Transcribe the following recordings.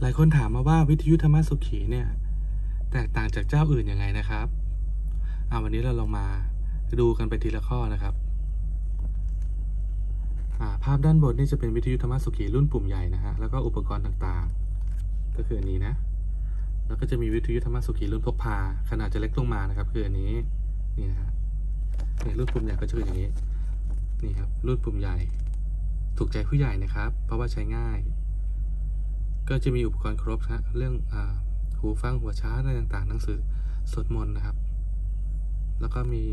หลายคนถามมาว่าวิทยุธรรมสุขีเนี่ยแตกต่างจากเจ้าอื่นยังไงนะครับเอาวันนี้เราลองมาดูกันไปทีละข้อนะครับอ่าภาพด้านบนนี่จะเป็นวิทยุธรรมสุขีรุ่นปุ่มใหญ่นะฮะแล้วก็อุปกรณ์ต่างๆ ก็คืออันนี้นะแล้วก็จะมีวิทยุธรรมสุขีรุ่นพกพาขนาดจะเล็กลงมานะครับ คืออันนี้นี่นะฮะนี่รุ่นปุ่มใหญ่ก็จะเป็นอย่างนี้นี่ครับรุ่นปุ่มใหญ่ ถูกใจผู้ใหญ่นะครับ เพราะว่าใช้ง่าย ก็จะมีอุปกรณ์ครบนะเรื่องอหูฟังหัวชาร์จอะไรต่างๆ หนังสือสวดมนต์นะครับ แล้วก็มี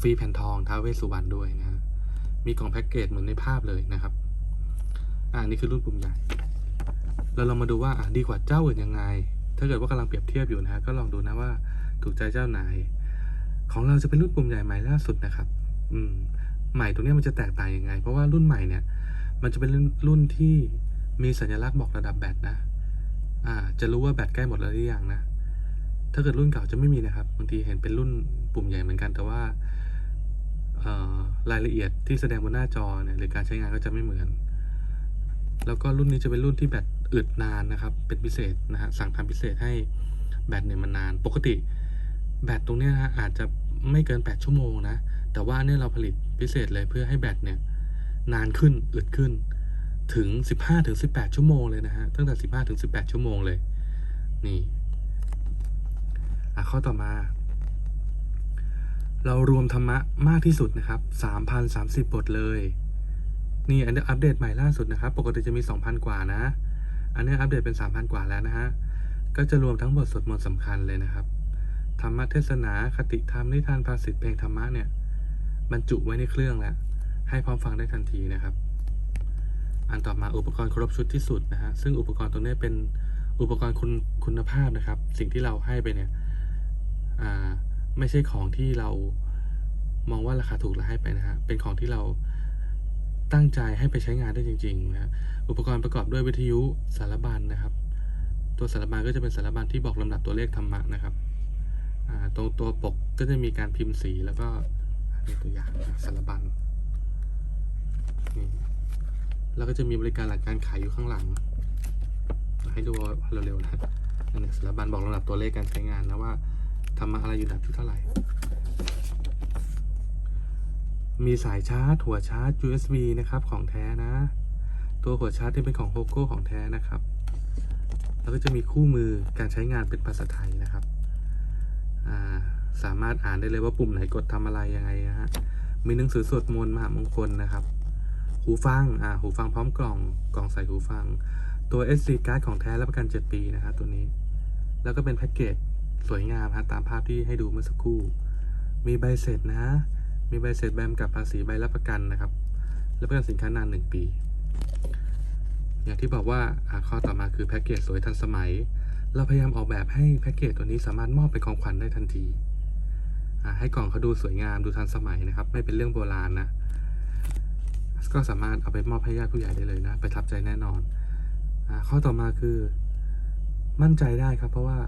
ฟรีแผ่นทองท้าเวสสุวรรณด้วยนะฮะมีกล่องแพ็กเกจเหมือนในภาพเลยนะครับอ่านี่คือรุ่นปุ่มใหญ่เราลองมาดูว่าอะดีกว่าเจ้าอื่นยังไง ถ้าเกิดว่ากำลังเปรียบเทียบอยู่นะฮะก็ลองดูนะว่าถูกใจเจ้าไหน ของเราจะเป็นรุ่นปุ่มใหญ่ใหม่ล่าสุดนะครับ อืมใหม่ตรงนี้มันจะแตกต่างยังไง เพราะว่ารุ่นใหม่เนี่ย มันจะเป็นรุ่นที่ มีสัญลักษณ์บอกระดับแบตนะ อ่า จะรู้ว่าแบตใกล้หมดแล้วหรือยังนะ ถ้าเกิดรุ่นเก่าจะไม่มีนะครับ บางทีเห็นเป็นรุ่นปุ่มใหญ่เหมือนกัน แต่ว่าเอ่อรายละเอียดที่แสดงบนหน้าจอเนี่ยหรือการใช้งานก็จะไม่เหมือน แล้วก็รุ่นนี้จะเป็นรุ่นที่แบตอึดนานนะครับ เป็นพิเศษนะฮะ สั่งทำพิเศษให้แบตเนี่ยมันนาน ปกติแบตตรงนี้นะฮะอาจจะไม่เกิน 8 ชั่วโมงนะ แต่ว่าเนี่ยเราผลิตพิเศษเลยเพื่อให้แบตเนี่ยนานขึ้น อึดขึ้น ถึง 15ถึง18 ชั่วโมงเลยนะฮะ ตั้งแต่ 15ถึง18 ชั่วโมงเลย นี่ อะข้อต่อมา เรารวมธรรมะมากที่สุดนะครับ 3,030 บทเลย นี่อันนี้อัปเดตใหม่ล่าสุดนะครับ ปกติจะมี 2,000 กว่านะ อันนี้อัปเดตเป็น 3,000 กว่าแล้วนะฮะ ก็จะรวมทั้งบทสวดมนต์สำคัญเลยนะครับ ธรรมเทศนาคติธรรมนิทานภาษิตเพลงธรรมะเนี่ย บรรจุไว้ในเครื่องแล้ว ให้พร้อมฟังได้ทันทีนะครับ อันต่อมาอุปกรณ์ครบชุดที่สุดนะฮะซึ่งอุปกรณ์ตรงนี้เป็นอุปกรณ์คุณคุณภาพนะครับ สิ่งที่เราให้ไปเนี่ยไม่ใช่ของที่เรามองว่าราคาถูกแล้วให้ไปนะฮะเป็นของที่เราตั้งใจให้ไปใช้งานได้จริงๆนะอุปกรณ์ประกอบด้วยวิทยุสารบัญนะครับ ตัวสารบัญก็จะเป็นสารบัญที่บอกลำดับตัวเลขธรรมะนะครับตรงตัวปกก็จะมีการพิมพ์สีแล้วก็ตัวอย่างสารบัญนี่ แล้วก็จะมีบริการหลังการขายอยู่ข้างหลัง ให้ดูเร็วๆนะอันนี้สารบัญบอกลำดับตัวเลขการใช้งานนะว่าธรรมะอะไรอยู่ลำดับที่เท่าไหร่ มีสายชาร์จหัวชาร์จ USB นะครับของแท้นะ ตัวหัวชาร์จที่เป็นของโฮโก้ของแท้นะครับ แล้วก็จะมีคู่มือการใช้งานเป็นภาษาไทยนะครับาสามารถอ่านได้เลยว่าปุ่มไหนกดทำอะไรยังไงนะฮะ มีหนังสือสวดมนต์มหามงคลนะครับ หูฟัง อ่า หูฟังพร้อมกล่อง กล่องใส่หูฟัง ตัว SD card ของแท้รับประกัน 7 ปีนะครับตัวนี้ แล้วก็เป็นแพ็กเกจสวยงามฮะตามภาพที่ให้ดูเมื่อสักครู่ มีใบเสร็จนะ มีใบเสร็จใบกำกับภาษีใบรับประกันนะครับ รับประกันสินค้านาน 1 ปี อย่างที่บอกว่าอ่าข้อต่อมาคือแพ็กเกจสวยทันสมัย เราพยายามออกแบบให้แพ็กเกจตัวนี้สามารถมอบเป็นของขวัญได้ทันทีอ่าให้กล่องเขาดูสวยงามดูทันสมัยนะครับ ไม่เป็นเรื่องโบราณนะ ก็สามารถเอาไปมอบให้ญาติผู้ใหญ่ได้เลยนะ ไปทับใจแน่นอนอาข้อต่อมาคือมั่นใจได้ครับ เพราะว่า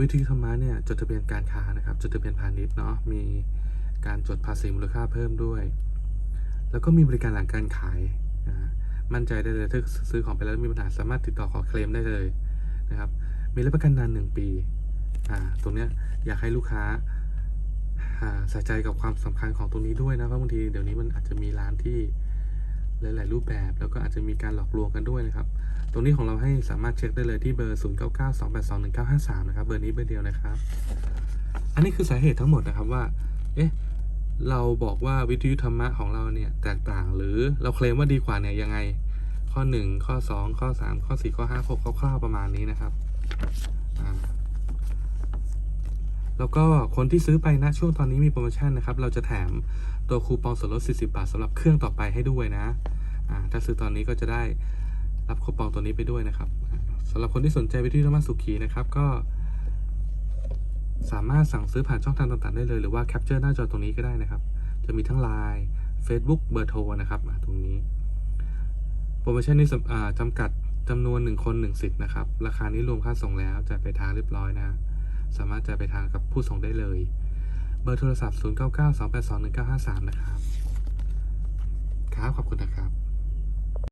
วิธีธรรมะเนี่ยจดทะเบียนการค้านะครับจดทะเบียนพาณิชย์เนาะมีการจดภาษีมูลค่าเพิ่มด้วย แล้วก็มีบริการหลังการขายอ่ามั่นใจได้เลยถ้าซื้อของไปแล้วมีปัญหาสามารถติดต่อขอเคลมได้เลยนะครับ มีรับประกันนานหนึ่งปีอ่าตรงเนี้ยอยากให้ลูกค้าอ่าใส่ใจกับความสำคัญของตรงนี้ด้วยนะเพราะบางทีเดี๋ยวนี้มันอาจจะมีร้านที่ หลาย ๆ รูปแบบ แล้วก็อาจจะมีการหลอกลวงกันด้วยนะครับ ตรงนี้ของเราให้สามารถเช็คได้เลยที่เบอร์ 0 9 9 2 8 2 1 9 5 3 นะครับ เบอร์นี้เบอร์เดียวนะครับ อันนี้คือสาเหตุทั้งหมดนะครับว่า เอ๊ะ เราบอกว่าวิทยุธรรมะของเราเนี่ยแตกต่าง หรือเราเคลมว่าดีกว่าเนี่ยยังไง ข้อ 1 ข้อ 2 ข้อ 3 ข้อ 4 ข้อ5 6คร่าวๆประมาณนี้นะครับอ่า แล้วก็คนที่ซื้อไปนะช่วงตอนนี้มีโปรโมชั่นนะครับ เราจะแถมตัวคูปองส่วนลด 40 บาทสำหรับเครื่องต่อไปให้ด้วยนะถ้าซื้อตอนนี้ก็จะได้รับคูปองตัวนี้ไปด้วยนะครับสำหรับคนที่สนใจวิทยุธรรมะสุขีนะครับ ก็สามารถสั่งซื้อผ่านช่องทางต่างๆได้เลย หรือว่าแคปเจอร์หน้าจอตรงนี้ก็ได้นะครับ จะมีทั้ง Line Facebook เบอร์โทรนะครับตรงนี้ โปรโมชั่นนี้จำกัดจำนวน 1 คน 1 สิทธิ์นะครับ ราคานี้รวมค่าส่งแล้วจ่ายไปทางเรียบร้อยนะ สามารถจะไปทางกับผู้ส่งได้เลย เบอร์โทรศัพท์ 0 9 9 2 8 2 1 9 5 3 นะครับ ครับ ขอบคุณนะครับ